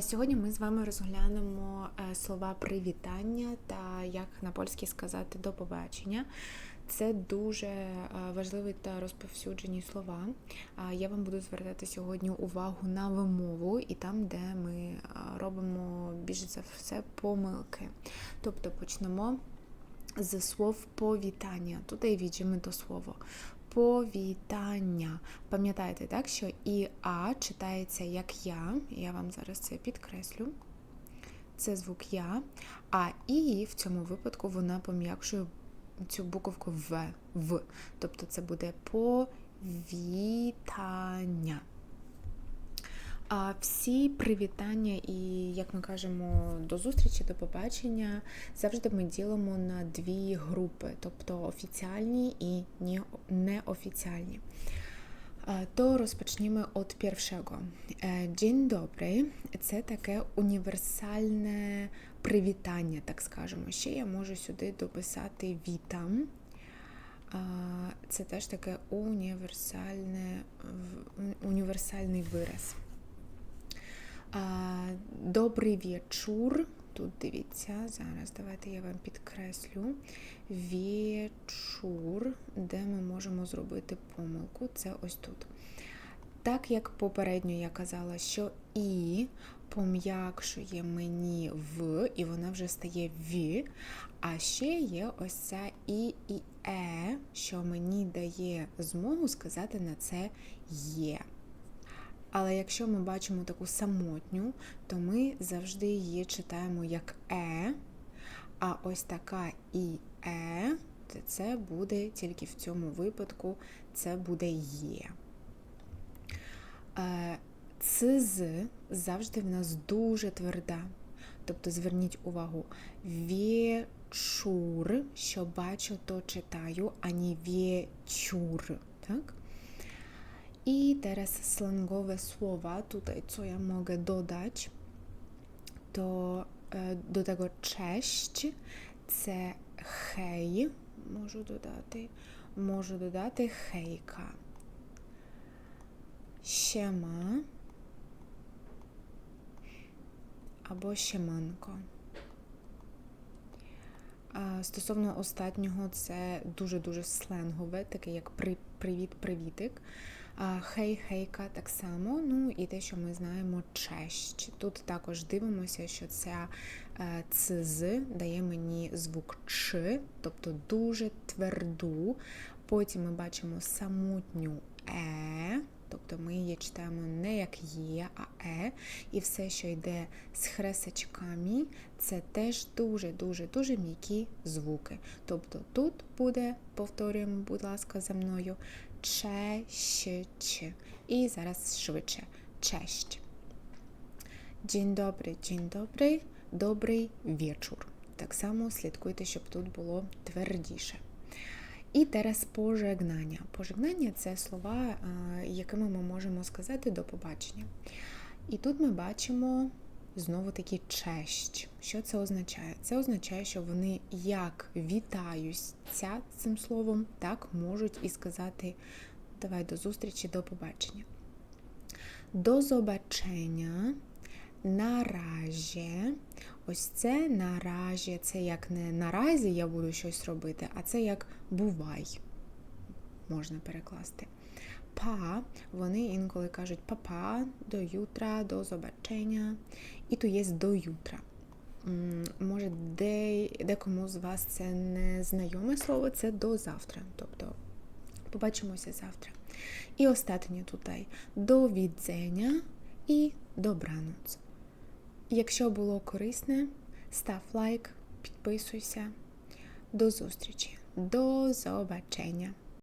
Сьогодні ми з вами розглянемо е, слова привітання та як на польській сказати до побачення. Це дуже е, важливі та розповсюджені слова. Я вам буду звертати сьогодні увагу на вимову і там, де ми е, робимо більш за все помилки. Тобто почнемо з слов повітання. Тут і віджимо то слово. Повітання. Пам'ятаєте, так, що і А читається як я. Я вам зараз це підкреслю. Це звук Я. А І в цьому випадку вона пом'якшує цю буковку В. В. Тобто це буде повітання. А всі привітання і, як ми кажемо, до зустрічі, до побачення завжди ми ділимо на дві групи, тобто офіціальні і неофіціальні. То розпочнімо від першого. Dzień dobry – це таке універсальне привітання, так скажемо. Ще я можу сюди дописати вітам. Це теж таке універсальне, універсальний вираз. Добрий вечір. Тут дивіться, зараз давайте я вам підкреслю. Вечур, де ми можемо зробити помилку, це ось тут. Так як попередньо я казала, що І пом'якшує мені в, і вона вже стає в. А ще є ось ця І і Е, що мені дає змогу сказати на це є. Але якщо ми бачимо таку самотню, то ми завжди її читаємо як Е, а ось така і Е, то це буде тільки в цьому випадку це буде Є. Е, ЦЗ завжди в нас дуже тверда. Тобто зверніть увагу, вєчур, що бачу, то читаю, а не вєчур. Так? I teraz slangowe słowa, tutaj co ja mogę dodać, to do tego cześć, це хей, можу додати, можу додати хейка. Щема або щеманко. Стосовно останнього, це дуже-дуже сленгове, таке як привіт-привітик. Хей, хейка так само. Ну і те, що ми знаємо, честь. Тут також дивимося, що ця е, цз дає мені звук Ч, тобто дуже тверду. Потім ми бачимо самотню е. Тобто ми її читаємо не як є, а е. І все, що йде з хресачками, це теж дуже-дуже-дуже м'які звуки. Тобто тут буде, повторюємо, будь ласка, за мною, чещ. І зараз швидше. Честь. Dzień dobry, dzień dobry, добрий вечір. Так само слідкуйте, щоб тут було твердіше. І зараз пожегнання. Пожегнання це слова, якими ми можемо сказати до побачення. І тут ми бачимо знову таки честь. Що це означає? Це означає, що вони як вітаються цим словом, так можуть і сказати давай до зустрічі, до побачення. До побачення наразі. Ось це наразі, це як не наразі я буду щось робити, а це як бувай, можна перекласти. Па, вони інколи кажуть папа, до ютра, до побачення. І тут є до ютра. Може, де, декому з вас це не знайоме слово, це до завтра. Тобто побачимося завтра. І останнє тут до відзення і добраноc. Якщо було корисне, став лайк, підписуйся. До зустрічі, до побачення!